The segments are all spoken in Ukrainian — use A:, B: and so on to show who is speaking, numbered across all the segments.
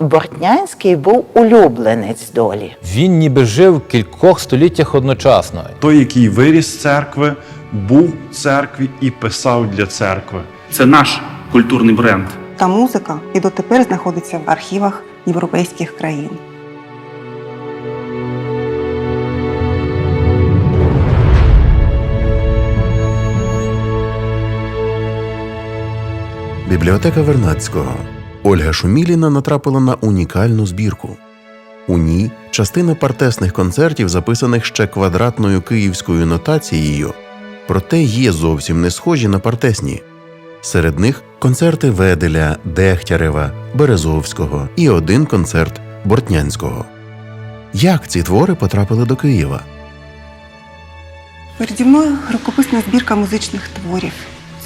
A: Бортнянський був улюбленець долі.
B: Він ніби жив в кількох століттях одночасно.
C: Той, який виріс з церкви, був в церкві і писав для церкви.
D: Це наш культурний бренд.
E: Та музика і дотепер знаходиться в архівах європейських країн.
F: Бібліотека Вернадського. Ольга Шуміліна натрапила на унікальну збірку. У ній частина партесних концертів, записаних ще квадратною київською нотацією, проте є зовсім не схожі на партесні. Серед них концерти Веделя, Дехтярева, Березовського і один концерт Бортнянського. Як ці твори потрапили до Києва?
E: Переді мною рукописна збірка музичних творів.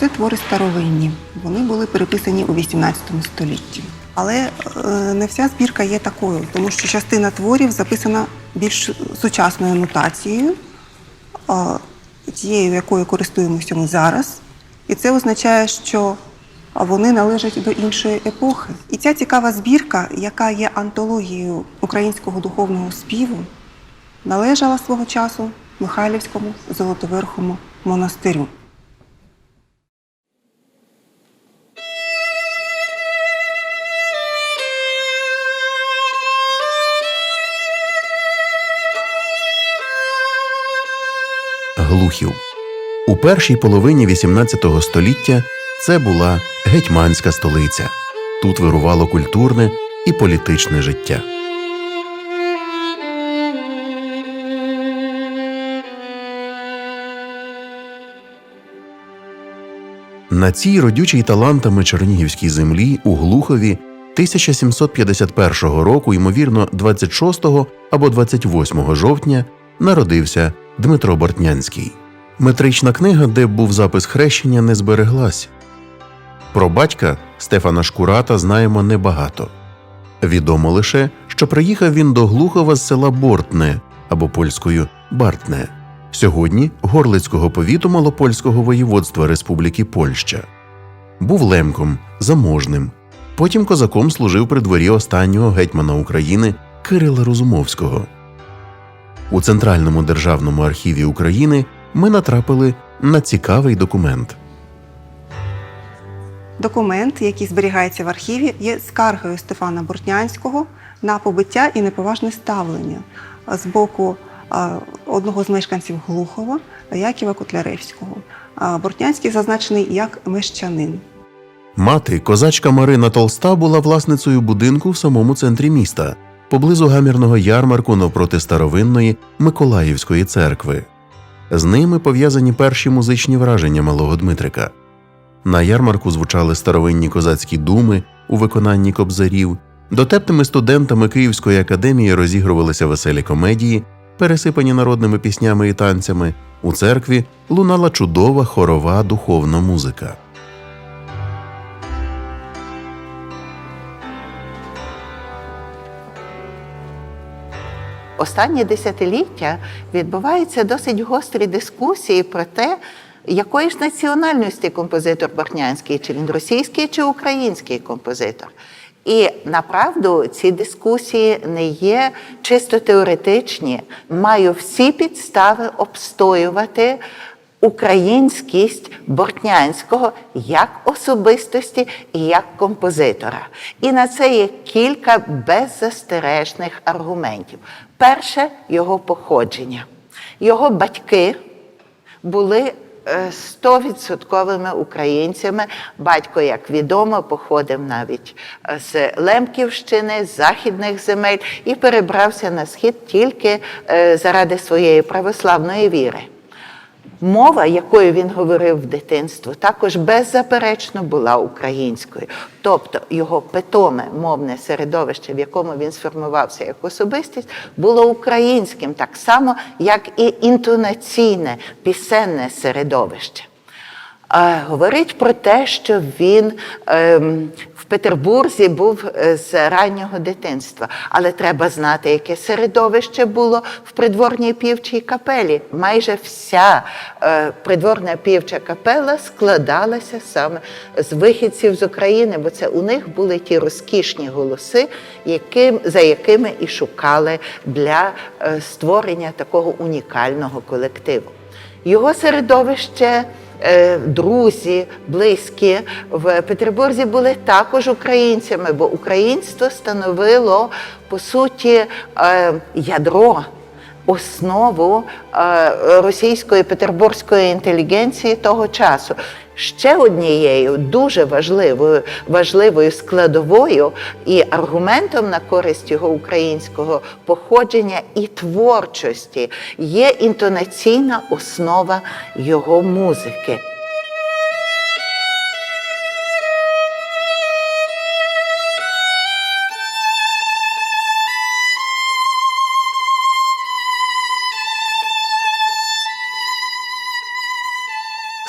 E: Це твори старовинні. Вони були переписані у XVIII столітті. Але е, не вся збірка є такою, тому що частина творів записана більш сучасною нотацією, тією, якою користуємося ми зараз. І це означає, що вони належать до іншої епохи. І ця цікава збірка, яка є антологією українського духовного співу, належала свого часу Михайлівському Золотоверхому монастирю.
F: Глухів. У першій половині XVIII століття це була гетьманська столиця. Тут вирувало культурне і політичне життя. На цій родючій талантами чернігівській землі у Глухові 1751 року, ймовірно, 26 або 28 жовтня, народився Дмитро Бортнянський. Метрична книга, де був запис хрещення, не збереглась. Про батька Стефана Шкурата знаємо небагато. Відомо лише, що приїхав він до Глухова з села Бортне або польською Бартне, сьогодні Горлицького повіту Малопольського воєводства Республіки Польща. Був лемком, заможним. Потім козаком служив при дворі останнього гетьмана України Кирила Розумовського. У Центральному державному архіві України ми натрапили на цікавий документ.
E: Документ, який зберігається в архіві, є скаргою Стефана Бортнянського на побиття і неповажне ставлення з боку одного з мешканців Глухова Яківа Котляревського. Бортнянський зазначений як мещанин.
F: Мати, козачка Марина Толста, була власницею будинку в самому центрі міста, поблизу гамірного ярмарку навпроти старовинної Миколаївської церкви. З ними пов'язані перші музичні враження малого Дмитрика. На ярмарку звучали старовинні козацькі думи у виконанні кобзарів. Дотепними студентами Київської академії розігрувалися веселі комедії, пересипані народними піснями і танцями. У церкві лунала чудова хорова духовна музика.
A: Останні десятиліття відбуваються досить гострі дискусії про те, якої ж національності композитор Бахнянський, чи він російський, чи український композитор. І направду ці дискусії не є чисто теоретичні. Маю всі підстави обстоювати українськість Бортнянського як особистості і як композитора. І на це є кілька беззастережних аргументів. Перше його походження. Його батьки були е, стовідсотковими українцями. Батько, як відомо, походив навіть е, з Лемківщини, з західних земель і перебрався на схід тільки е, заради своєї православної віри. Мова, якою він говорив в дитинстві, також беззаперечно була українською. Тобто його питоме мовне середовище, в якому він сформувався як особистість, було українським, так само, як і інтонаційне пісенне середовище. Е, Говорить про те, що він ем, Петербурзі був е, з раннього дитинства, але треба знати, яке середовище було в придворній півчій капелі. Майже вся е, придворна півча капела складалася саме з вихідців з України, бо це у них були ті розкішні голоси, яким, за якими і шукали для е, створення такого унікального колективу. Його середовище, друзі, близькі в Петербурзі були також українцями, бо українство становило по суті е, ядро. Основу е, російської петербурзької інтелігенції того часу. Ще однією дуже важливою, важливою складовою і аргументом на користь його українського походження і творчості є інтонаційна основа його музики.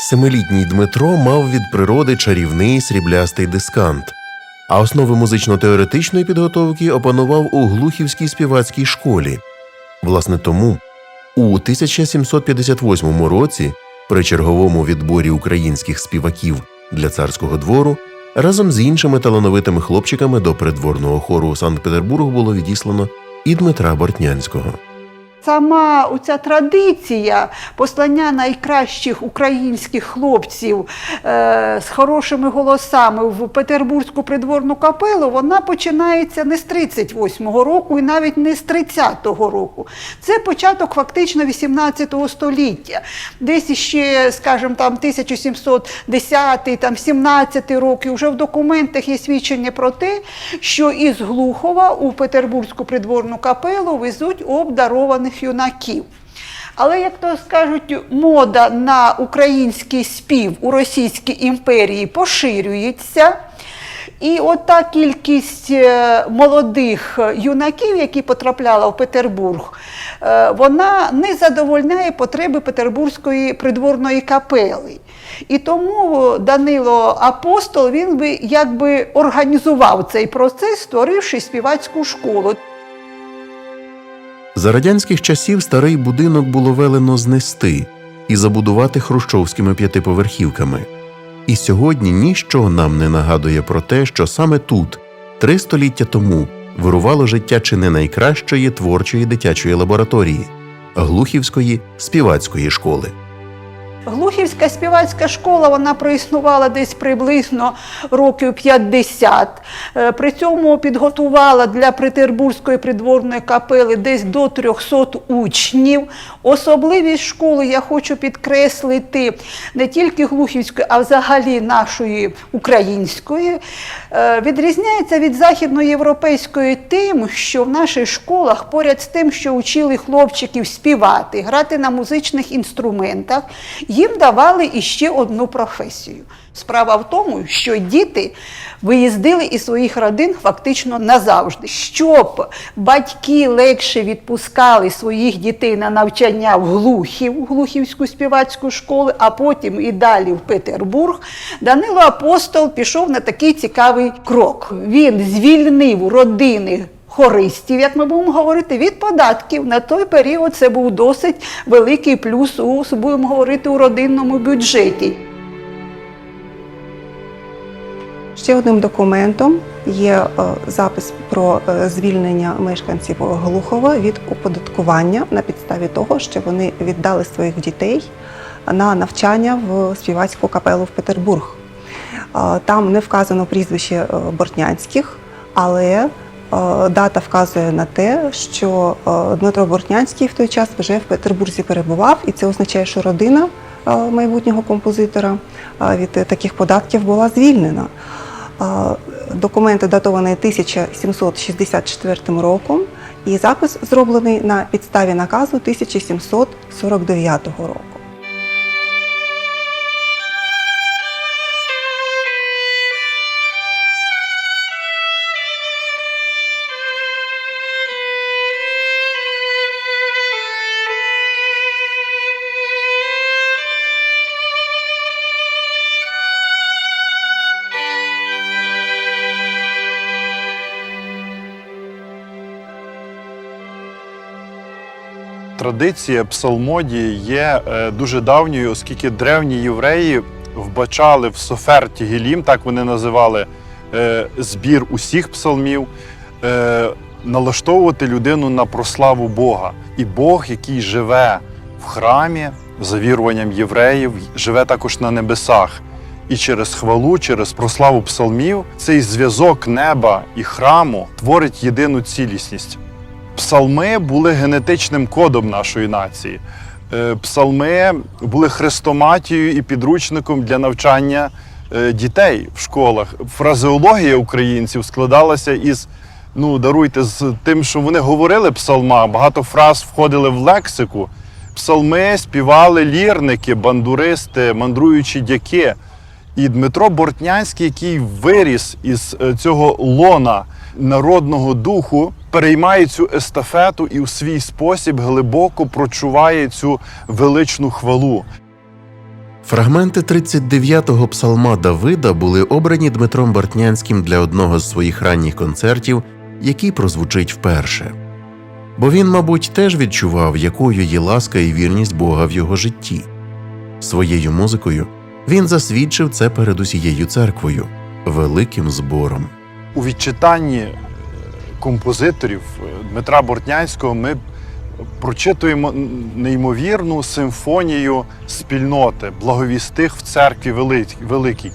F: Семилітній Дмитро мав від природи чарівний сріблястий дискант, а основи музично-теоретичної підготовки опанував у Глухівській співацькій школі. Власне тому, у 1758 році, при черговому відборі українських співаків для царського двору, разом з іншими талановитими хлопчиками до придворного хору Санкт-Петербургу було відіслано і Дмитра Бортнянського.
G: Сама оця традиція послання найкращих українських хлопців е, з хорошими голосами в Петербурзьку придворну капелу, вона починається не з 38-го року і навіть не з 30-го року. Це початок фактично 18 століття. Десь ще, скажімо, там 1710 там 17 роки вже в документах є свідчення про те, що із Глухова у Петербурзьку придворну капелу везуть обдарованих юнаків. Але, як то скажуть, мода на український спів у Російській імперії поширюється. І от кількість е, молодих юнаків, які потрапляли в Петербург, е, вона не задовольняє потреби Петербурзької придворної капели. І тому Данило Апостол він би якби організував цей процес, створивши співацьку школу.
F: За радянських часів старий будинок було велено знести і забудувати хрущовськими п'ятиповерхівками. І сьогодні ніщо нам не нагадує про те, що саме тут, три століття тому, вирувало життя чи не найкращої творчої дитячої лабораторії Глухівської співацької школи.
G: Глухівська співацька школа вона проіснувала десь приблизно років 50. Е, При цьому підготувала для Петербурзької придворної капели десь до 300 учнів. Особливість школи я хочу підкреслити не тільки Глухівської, а взагалі нашої української. Е, Відрізняється від західноєвропейської тим, що в наших школах поряд з тим, що учили хлопчиків співати, грати на музичних інструментах, їм давали іще одну професію. Справа в тому, що діти виїздили із своїх родин фактично назавжди. Щоб батьки легше відпускали своїх дітей на навчання в Глухів, Глухівську співацьку школу, а потім і далі в Петербург, Данило Апостол пішов на такий цікавий крок. Він звільнив родини хористів, як ми будемо говорити, від податків. На той період це був досить великий плюс у будемо говорити у родинному бюджеті.
E: Ще одним документом є е, запис про е, звільнення мешканців Глухова від оподаткування на підставі того, що вони віддали своїх дітей на навчання в співацьку капелу в Петербург. Е, Там не вказано прізвище Бортнянських, але дата вказує на те, що е, Дмитро Бортнянський в той час вже в Петербурзі перебував, і це означає, що родина е, майбутнього композитора е, від таких податків була звільнена. Документи датовані 1764 роком, і запис зроблений на підставі наказу 1749 року.
C: Традиція псалмодії є е, дуже давньою, оскільки древні євреї вбачали в Софер Тігелім, так вони називали е, збір усіх псалмів, е, налаштовувати людину на прославу Бога. І Бог, який живе в храмі, за віруванням євреїв, живе також на небесах. І через хвалу, через прославу псалмів, цей зв'язок неба і храму творить єдину цілісність. Псалми були генетичним кодом нашої нації. Е, Псалми були хрестоматією і підручником для навчання е, дітей в школах. Фразеологія українців складалася із, ну даруйте, з тим, що вони говорили псалма. Багато фраз входили в лексику. Псалми співали лірники, бандуристи, мандруючі дяки. І Дмитро Бортнянський, який виріс із е, цього лона народного духу, переймає цю естафету і у свій спосіб глибоко прочуває цю величну хвалу.
F: Фрагменти 39-го псалма Давида були обрані Дмитром Бортнянським для одного з своїх ранніх концертів, який прозвучить вперше. Бо він, мабуть, теж відчував, якою є ласка і вірність Бога в його житті. Своєю музикою він засвідчив це перед усією церквою, великим збором.
C: У відчитанні е, композиторів е, Дмитра Бортнянського ми прочитуємо неймовірну симфонію спільноти, благовістих в церкві великій.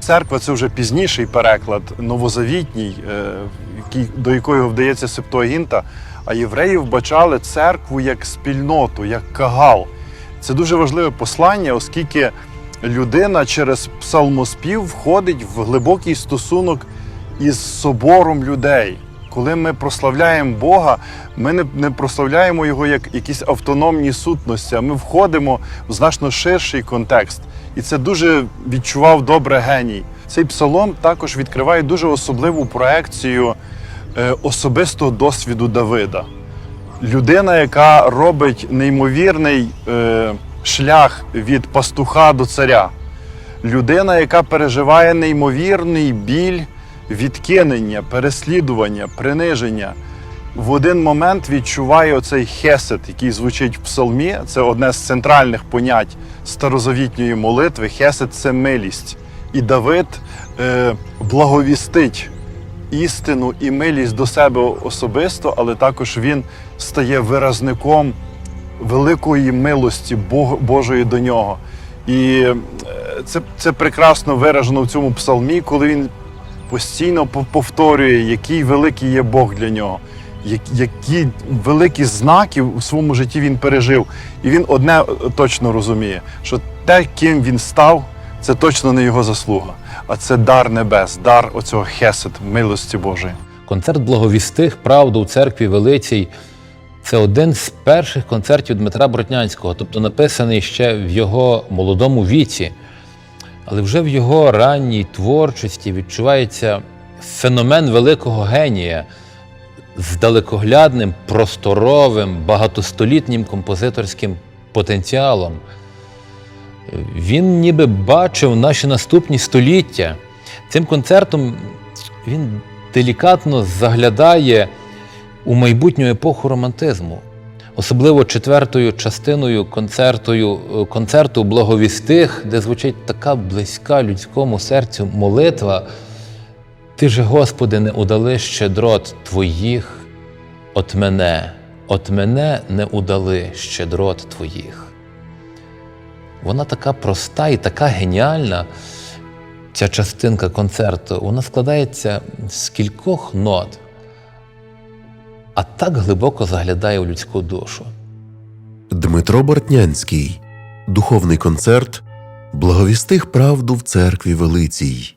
C: Церква це вже пізніший переклад, новозавітній, е, до якого вдається Септуагінта. А євреї вбачали церкву як спільноту, як кагал. Це дуже важливе послання, оскільки людина через псалмоспів входить в глибокий стосунок із собором людей. Коли ми прославляємо Бога, ми не, не прославляємо його як якісь автономні сутності, а ми входимо в значно ширший контекст. І це дуже відчував добре геній. Цей псалом також відкриває дуже особливу проекцію е, особистого досвіду Давида. Людина, яка робить неймовірний е, шлях від пастуха до царя. Людина, яка переживає неймовірний біль відкинення, переслідування, приниження. В один момент відчуває оцей хесед, який звучить в псалмі. Це одне з центральних понять старозавітньої молитви. Хесед це милість. І Давид е, благовістить істину і милість до себе особисто, але також він стає виразником великої милості Божої до нього. І е, це, це прекрасно виражено в цьому псалмі, коли він постійно пов- повторює, який великий є Бог для нього, які великі знаки у своєму житті він пережив. І він одне е, точно розуміє, що те, ким він став, це точно не його заслуга, а це дар небес, дар оцього хесед, милості Божої.
B: Концерт благовістих правду у церкві Велицій це один з перших концертів Дмитра Броднянського, тобто написаний ще в його молодому віці. Але вже в його ранній творчості відчувається феномен великого генія з далекоглядним, просторовим, багатостолітнім композиторським потенціалом. Він ніби бачив наші наступні століття. Цим концертом він делікатно заглядає у майбутню епоху романтизму, особливо четвертою частиною концертою, е, концерту Благовістих, де звучить така близька людському серцю молитва. Ти же, Господи, не удали щедрот Твоїх от мене, от мене не удали щедрот Твоїх. Вона така проста і така геніальна, ця частинка концерту. Вона складається з кількох нот, а так глибоко заглядає у людську душу.
F: Дмитро Бортнянський. Духовний концерт Благовістих правду в церкві Велицій.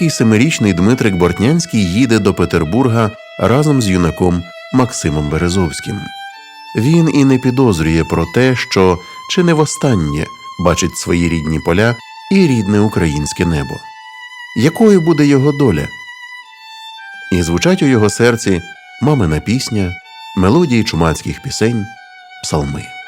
F: Маленький семирічний Дмитрик Бортнянський їде до Петербурга разом з юнаком Максимом Березовським. Він і не підозрює про те, що чи не востаннє бачить свої рідні поля і рідне українське небо. Якою буде його доля? І звучать у його серці мамина пісня, мелодії чумацьких пісень, псалми.